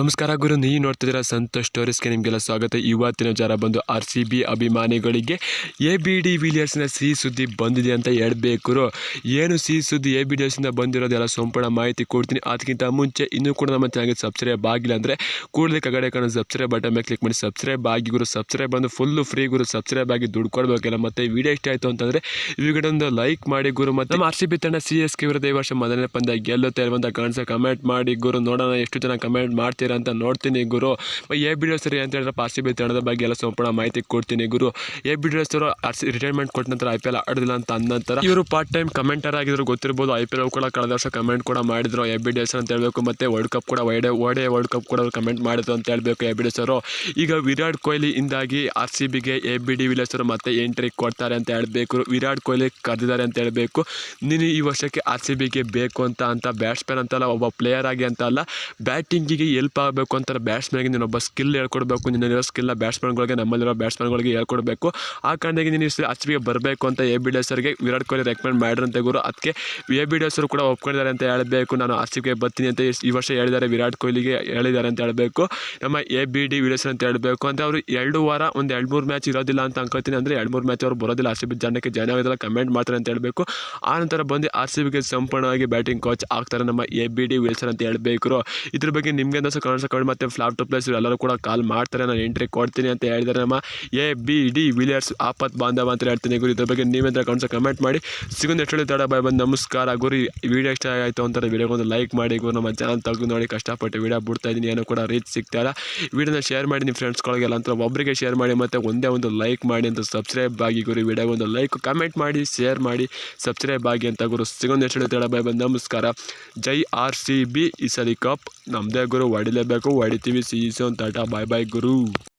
ನಮಸ್ಕಾರ ಗುರು, ನೀವು ನೋಡ್ತಿದ್ದೀರಾ ಸಂತೋಷ್ ಸ್ಟೋರೀಸ್ಗೆ ನಿಮಗೆಲ್ಲ ಸ್ವಾಗತ. ಇವತ್ತಿನ ಜಾರ ಬಂದು ಆರ್ ಸಿ ಬಿ ಅಭಿಮಾನಿಗಳಿಗೆ ಎ ಬಿ ಡಿ ವಿಲಿಯರ್ಸ್ನ ಸಿಹಿ ಸುದ್ದಿ ಬಂದಿದೆ ಅಂತ ಹೇಳಬೇಕು. ಏನು ಸಿಹಿ ಸುದ್ದಿ, ಎ ಬಿ ಡಿ ವಿಲಿಯರ್ಸ್ನ ಬಂದಿರೋದೆಲ್ಲ ಸಂಪೂರ್ಣ ಮಾಹಿತಿ ಕೊಡ್ತೀನಿ. ಅದಕ್ಕಿಂತ ಮುಂಚೆ ಇನ್ನೂ ಕೂಡ ನಮ್ಮ ಚಾನಲ್ಗೆ ಸಬ್ಸ್ಕ್ರೈಬ್ ಆಗಿಲ್ಲ ಅಂದರೆ ಕೂಡಲೇ ಕಗಡೆ ಕಾಣೋ ಸಬ್ಸ್ಕ್ರೈಬ್ ಬಟನ್ ಮೇಲೆ ಕ್ಲಿಕ್ ಮಾಡಿ. ಸಬ್ಸ್ಕ್ರೈಬ್ ಆಗಿ ಗುರು, ಸಬ್ಸ್ಕ್ರೈಬ್ ಬಂದು ಫುಲ್ಲು ಫ್ರೀ ಗುರು, ಸಬ್ಸ್ಕ್ರೈಬ್ ಆಗಿ ದುಡ್ಡು ಕೊಡಬೇಕಲ್ಲ. ಮತ್ತು ವಿಡಿಯೋ ಇಷ್ಟ ಆಯಿತು ಅಂತಂದರೆ ಒಂದು ಲೈಕ್ ಮಾಡಿ ಗುರು. ಮತ್ತು ನಮ್ಮ ಆರ್ ಸಿ ಬಿ ತಂಡ ಸಿ ಎಸ್ ಕೆ ವಿರುದ್ಧ ಈ ವರ್ಷ ಮೊದಲನೇ ಪಂದ್ಯ ಗೆಲ್ಲುತ್ತೆ ಇರುವಂಥ ಕಮೆಂಟ್ ಮಾಡಿ ಗುರು. ನೋಡೋಣ ಎಷ್ಟು ಜನ ಕಮೆಂಟ್ ಮಾಡ್ತೀರಾ ಅಂತ ನೋಡ್ತೀನಿ ಗುರು. ಎ ಬಿ ಸರಿ ಅಂತ ಹೇಳಿದ್ರೆ ಸಿ ಬಿ ತಂಡದ ಬಗ್ಗೆ ಎಲ್ಲ ಸಂಪೂರ್ಣ ಮಾಹಿತಿ ಕೊಡ್ತೀನಿ ಗುರು. A B D R C retirement ಕೊಟ್ಟ ನಂತರ ಐ ಪಿ ಎಲ್ ಆಡೋದಿಲ್ಲ ಅಂತ ಅಂದ ನಂತರ ಇವರು ಪಾರ್ಟ್ ಟೈಮ್ ಕಮೆಂಟರ್ ಆಗಿದ್ರು ಗೊತ್ತಿರ್ಬೋದು. ಐ ಪಿ ಎಲ್ ಕೂಡ ಕಳೆದ ವರ್ಷ ಕಮೆಂಟ್ ಕೂಡ ಮಾಡಿದ್ರು. ಎ ಬಿ ಡಿ ಎಸ್ ಅಂತ ಹೇಳಬೇಕು. ಮತ್ತೆ ವರ್ಲ್ಡ್ ಕಪ್ ಕೂಡ ಒಡೆ ಒಡೆ ವರ್ಲ್ಡ್ ಕಪ್ ಕೂಡ ಅವ್ರು ಕಮೆಂಟ್ ಮಾಡಿದ್ರು ಅಂತ ಹೇಳಬೇಕು. ಎ ಬಿ ಡಿ ಅವರು ಈಗ ವಿರಾಟ್ ಕೊಹ್ಲಿ ಇಂದಾಗಿ ಆರ್ ಸಿ ಬಿಗೆ ಎ ಬಿ ಡಿ ವಿಲಿಯರ್ಸ್ ಅವರು ಮತ್ತೆ ಎಂಟ್ರಿ ಕೊಡ್ತಾರೆ ಅಂತ ಹೇಳಬೇಕು. ವಿರಾಟ್ ಕೊಹ್ಲಿ ಕರೆದಿದ್ದಾರೆ ಅಂತ ಹೇಳಬೇಕು. ನೀನು ಈ ವರ್ಷಕ್ಕೆ ಆರ್ ಸಿ ಬಿಗೆ ಬೇಕು ಅಂತ ಅಂತ ಬ್ಯಾಟ್ಸ್ಮನ್ ಅಂತಲ್ಲ, ಒಬ್ಬ ಪ್ಲೇಯರ್ ಆಗಿ ಅಂತ ಅಲ್ಲ ಬ್ಯಾಟಿಂಗಿಗೆ ಎಲ್ಪ್ ಆಗಬೇಕು ಅಂತ ಬ್ಯಾಟ್ಸ್ಮನ್ಗೆ ನೀನು ಒಬ್ಬ ಸ್ಕಿಲ್ ಹೇಳ್ಕೊಡ್ಬೇಕು ನಿನ್ನಲ್ಲಿರೋ ಸ್ಕಿಲ್ನ ಬ್ಯಾಟ್ಸ್ಮನ್ಗಳಿಗೆ ನಮ್ಮಲ್ಲಿರೋ ಬ್ಯಾಟ್ಸ್ಮನ್ಗಳಿಗೆ ಹೇಳ್ಕೊಡ್ಬೇಕು. ಆ ಕಾರಣಕ್ಕೆ ನೀನು ಬಿಗೆ ಬರಬೇಕು ಅಂತ ಎ ಬಿ ಡಿ ಸರ್ಗೆ ವಿರಾಟ್ ಕೊಹ್ಲಿ ರೆಕಮೆಂಡ್ ಮಾಡಿರಂತೆ ಗುರು. ಅದಕ್ಕೆ ಎ ಬಿ ಡಿ ಎಸ್ ಕೂಡ ಒಪ್ಕೊಂಡಿದ್ದಾರೆ ಅಂತ ಹೇಳಬೇಕು. ನಾನು ಬಿಗೆ ಬರ್ತೀನಿ ಅಂತ ಈ- ವರ್ಷ ಹೇಳಿದ್ದಾರೆ, ವಿರಾಟ್ ಕೊಹ್ಲಿಗೆ ಹೇಳಿದ್ದಾರೆ ಅಂತ ಹೇಳಬೇಕು. ನಮ್ಮ ಎ ಬಿ ಡಿ ವಿಡಿಯೋಸ್ ಅಂತ ಹೇಳಬೇಕು. ಅಂತ ಅವರು ಎರಡು ವಾರ ಒಂದು ಎರಡು ಮೂರು ಮ್ಯಾಚ್ ಇರೋದಿಲ್ಲ ಅಂತ ಅನ್ಕೋತೀನಿ. ಅಂದರೆ ಎರಡು ಮೂರು ಮ್ಯಾಚ್ ಅವರು ಬರೋದಿಲ್ಲ. ಆರ್ ಸಿ ಬಿ ಜನಕ್ಕೆ ಜನ ಆಗೋದಿಲ್ಲ ಕಮೆಂಟ್ ಮಾಡ್ತಾರೆ ಅಂತ ಹೇಳಬೇಕು. ಆ ನಂತರ ಬಂದು ಆರ್ ಸಿ ಬಿಗೆ ಸಂಪೂರ್ಣವಾಗಿ ಬ್ಯಾಟಿಂಗ್ ಕೋಚ್ ಆಗ್ತಾರೆ ನಮ್ಮ ಎ ಬಿ ಡಿ ವಿಲ್ಸನ್ ಅಂತ ಹೇಳಬೇಕು ಇದ್ರ ಬಗ್ಗೆ ನಿಮಗೆ ಕನ್ನಡ ಮತ್ತು ಫ್ಲಾಪ್ ಟು ಪ್ಲೇಸ್ ಎಲ್ಲರೂ ಕೂಡ ಕಾಲ್ ಮಾಡ್ತಾರೆ, ನಾನು ಎಂಟ್ರಿ ಕೊಡ್ತೀನಿ ಅಂತ ಹೇಳಿದ್ದಾರೆ ನಮ್ಮ ಎ ಬಿ ಡಿ ವಿಲಿಯರ್ಸ್ ಆಪತ್ ಬಾಂಧವ ಅಂತ ಹೇಳ್ತೀನಿ ಗುರು. ಇದ್ರ ಬಗ್ಗೆ ನೀವೇಂದ್ರ ಕನ್ಸ ಕಮೆಂಟ್ ಮಾಡಿ. ಸಿಗೊಂದು ಎಷ್ಟು ತಡ ಬಾಯ್ ಬಂದು ನಮಸ್ಕಾರ ಗುರಿ. ವಿಡಿಯೋ ಇಷ್ಟ ಆಯಿತು ಅಂತಾರೆ ವೀಡಿಯೋಗೊಂದು ಒಂದು ಲೈಕ್ ಮಾಡಿ ಗುರು. ನಮ್ಮ ಚಾನಲ್ ತೆಗೆದು ನೋಡಿ, ಕಷ್ಟಪಟ್ಟು ವಿಡಿಯೋ ಬಿಡ್ತಾ ಇದ್ದೀನಿ. ಏನೂ ಕೂಡ ರೀಚ್ ಸಿಗ್ತಾ ಇಲ್ಲ. ವಿಡಿಯೋನ ಶೇರ್ ಮಾಡಿ ನಿಮ್ಮ ಫ್ರೆಂಡ್ಸ್ಗಳಿಗೆಲ್ಲ ಅಂತ ಒಬ್ಬರಿಗೆ ಶೇರ್ ಮಾಡಿ, ಮತ್ತು ಒಂದೇ ಒಂದು ಲೈಕ್ ಮಾಡಿ ಅಂತ ಸಬ್ಸ್ಕ್ರೈಬ್ ಆಗಿ ಗುರು. ವಿಡಿಯೋಗೆ ಒಂದು ಲೈಕ್ ಕಮೆಂಟ್ ಮಾಡಿ ಶೇರ್ ಮಾಡಿ ಸಬ್ಸ್ಕ್ರೈಬ್ ಆಗಿ ಅಂತ ಗುರು. ಸಿಗೊಂದು ಎಷ್ಟು ತಡ ಬಾಯ್ ಬಂದು ನಮಸ್ಕಾರ. ಜೈ ಆರ್ ಸಿ ಬಿ ಈ ಕಪ್ ನಮ್ಮದೇ ಗುರು ಹೊಡಿಲೇಬೇಕು ಹೊಡಿತೀವಿ ಸಿ ಇಸು ಅಂತ ಬಾಯ್ ಬಾಯ್ ಗುರು